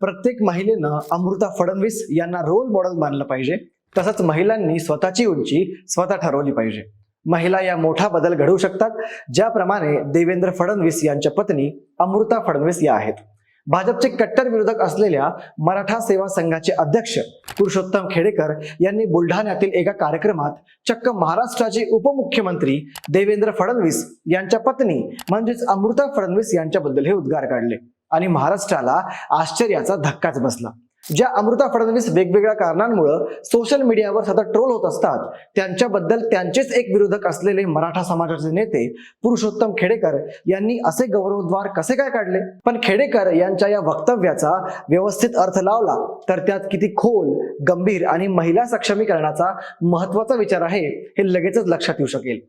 प्रत्येक महिलेनं अमृता फडणवीस यांना रोल मॉडेल मानलं पाहिजे. तसंच महिलांनी स्वतःची उंची स्वतः ठरवली पाहिजे. महिला या मोठा बदल घडवू शकतात ज्याप्रमाणे देवेंद्र फडणवीस यांच्या पत्नी अमृता फडणवीस या आहेत. भाजपचे कट्टर विरोधक असलेल्या मराठा सेवा संघाचे अध्यक्ष पुरुषोत्तम खेडेकर यांनी बुलढाण्यातील एका कार्यक्रमात चक्क महाराष्ट्राचे उपमुख्यमंत्री देवेंद्र फडणवीस यांच्या पत्नी म्हणजेच अमृता फडणवीस यांच्याबद्दल हे उद्गार काढले. आणि महाराष्ट्राला आश्चर्याचा धक्काच बसला. ज्या अमृता फडणवीस वेगवेगळ्या कारणांमुळे सोशल मीडियावर सतत ट्रोल होत असतात त्यांच्याबद्दल त्यांचेच एक विरोधक असलेले मराठा समाजाचे नेते पुरुषोत्तम खेडेकर यांनी असे गौरवद्वार कसे काय काढले? पण खेडेकर यांच्या या वक्तव्याचा व्यवस्थित अर्थ लावला तर त्यात किती खोल गंभीर आणि महिला सक्षमीकरणाचा महत्त्वाचा विचार आहे हे लगेचच लक्षात येऊ शकेल.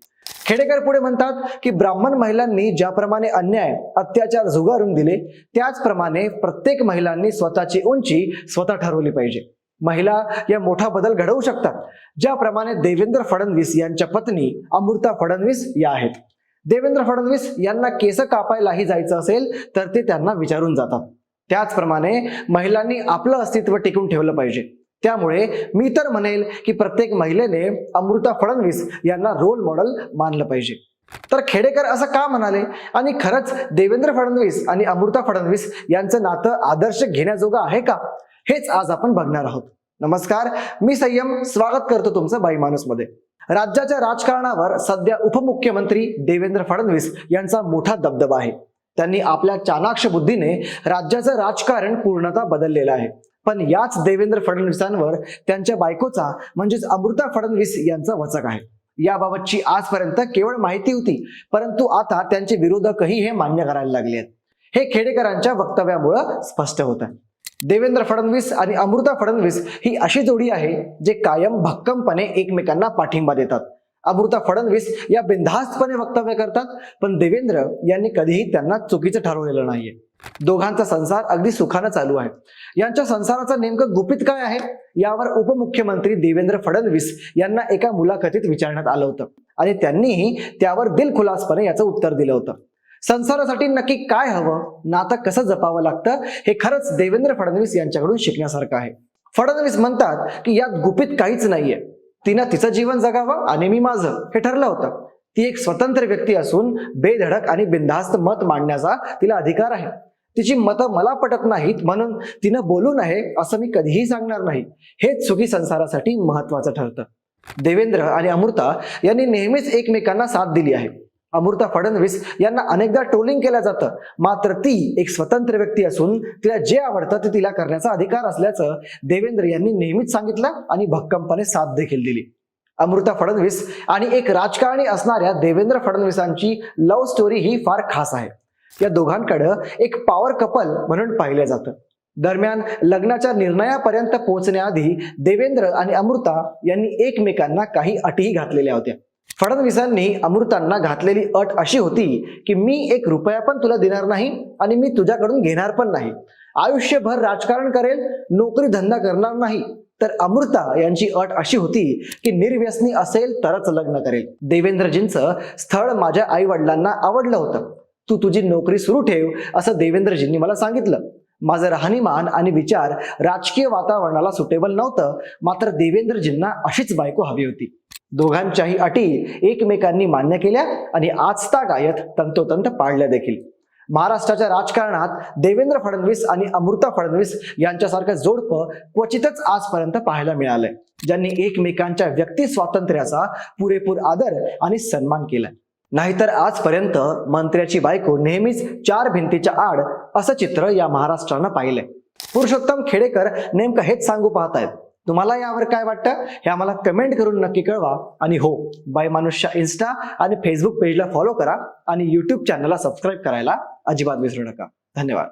खेडेकर पुढे म्हणतात की ब्राह्मण महिलांनी ज्याप्रमाणे अन्याय अत्याचार झुगारून दिले त्याचप्रमाणे प्रत्येक महिलांनी स्वतःची उंची स्वतः ठरवली पाहिजे. महिला या मोठा बदल घडवू शकतात. ज्याप्रमाणे देवेंद्र फडणवीस यांच्या पत्नी अमृता फडणवीस या आहेत. देवेंद्र फडणवीस यांना केस कापायलाही जायचं असेल तर ते त्यांना विचारून जातात. त्याचप्रमाणे महिलांनी आपलं अस्तित्व टिकून ठेवलं पाहिजे. त्यामुळे मी तर म्हणेल की प्रत्येक महिलेने अमृता फडणवीस यांना रोल मॉडेल मानलं पाहिजे. तर खेडेकर असं का म्हणाले? आणि खरंच देवेंद्र फडणवीस आणि अमृता फडणवीस यांचं नातं आदर्श घेण्याजोगं आहे का? हेच आज आपण बघणार आहोत. नमस्कार मी संयम स्वागत करतो तुमचं बाई माणूसमध्ये राज्याच्या राजकारणावर सध्या उपमुख्यमंत्री देवेंद्र फडणवीस यांचा मोठा दबदबा आहे. त्यांनी आपल्या चाणाक्ष बुद्धीने राज्याचं राजकारण पूर्णतः बदललेलं आहे. पण याच देवेंद्र फडणवीसांवर त्यांच्या बायकोचा म्हणजेच अमृता फडणवीस यांचा वचक आहे. याबाबतची आजपर्यंत केवळ माहिती होती परंतु आता त्यांचे विरोधकही हे मान्य करायला लागले आहेत. हे खेडेकरांच्या वक्तव्यामुळं स्पष्ट होत. आहे देवेंद्र फडणवीस आणि अमृता फडणवीस ही अशी जोडी आहे जे कायम भक्कमपणे एकमेकांना पाठिंबा देतात. अमृता फडणवीस या बिनधास्तपणे वक्तव्य करतात पण देवेंद्र यांनी कधीही त्यांना चुकीचं ठरवलेलं नाहीये. दोघांचा संसार अगदी सुखानं चालू आहे. यांच्या संसाराचं नेमकं गुपित काय आहे? यावर उपमुख्यमंत्री देवेंद्र फडणवीस यांना एका मुलाखतीत विचारण्यात आलं होतं. आणि त्यांनीही त्यावर दिलखुलासपणे याचं उत्तर दिलं होतं. संसारासाठी नक्की काय हवं? नातं कसं जपावं लागतं? हे खरंच देवेंद्र फडणवीस यांच्याकडून शिकण्यासारखं आहे. फडणवीस म्हणतात की यात गुपित काहीच नाहीये. तिनं तिचं जीवन जगावं आणि मी माझं हे ठरलं होतं. ती एक स्वतंत्र व्यक्ती असून बेधडक आणि बिनधास्त मत मांडण्याचा तिला अधिकार आहे. तिची मतं मला पटत नाहीत म्हणून तिनं बोलू नये असं मी कधीही सांगणार नाही. हेच सुखी संसारासाठी महत्वाचं ठरतं. देवेंद्र आणि अमृता यांनी नेहमीच एकमेकांना साथ दिली आहे. अमृता फडणवीस यांना अनेकदा ट्रोलिंग केलं जातं. मात्र ती एक स्वतंत्र व्यक्ती असून तिला जे आवडतं ते तिला करण्याचा अधिकार असल्याचं देवेंद्र यांनी नेहमीच सांगितलं आणि भक्कमपणे साथ देखील दिली. अमृता फडणवीस आणि एक राजकारणी असणाऱ्या देवेंद्र फडणवीसांची लव्ह स्टोरी ही फार खास आहे. या दोघांकडं एक पॉवर कपल म्हणून पाहिलं जातं. दरम्यान लग्नाच्या निर्णयापर्यंत पोहोचण्याआधी देवेंद्र आणि अमृता यांनी एकमेकांना काही अटीही घातलेल्या होत्या. फडणवीसांनी अमृतांना घातलेली अट अशी होती की मी एक रुपया पण तुला देणार नाही आणि मी तुझ्याकडून घेणार पण नाही. आयुष्यभर राजकारण करेल नोकरी धंदा करणार नाही. तर अमृता यांची अट अशी होती की निर्व्यसनी असेल तरच लग्न करेल. देवेंद्रजींचं स्थळ माझ्या आई वडिलांना आवडलं होतं. तू तुझी नोकरी सुरू ठेव असं देवेंद्रजींनी मला सांगितलं. माझं राहणीमान आणि विचार राजकीय वातावरणाला सुटेबल नव्हतं मात्र देवेंद्रजींना अशीच बायको हवी होती. दोघांच्याही अटी एकमेकांनी मान्य केल्या आणि आजता गायत तंतोतंत पाळल्या देखील. महाराष्ट्राच्या राजकारणात देवेंद्र फडणवीस आणि अमृता फडणवीस यांच्यासारखं जोडपं क्वचितच आजपर्यंत पाहायला मिळालंय. ज्यांनी एकमेकांच्या व्यक्ती स्वातंत्र्याचा पुरेपूर आदर आणि सन्मान केलाय नाहीतर आजपर्यंत मंत्र्याची बायको नेहमीच चार भिंतीच्या आड असं चित्र या महाराष्ट्रानं पाहिलंय. पुरुषोत्तम खेडेकर नेमकं हेच सांगू पाहतायत. तुम्हाला यावर काय वाटतं? हे आम्हाला कमेंट करून नक्की कळवा. आणि हो बाय मानुषच्या इन्स्टा आणि फेसबुक पेजला फॉलो करा आणि युट्यूब चॅनलला सबस्क्राईब करायला अजिबात विसरू नका. धन्यवाद.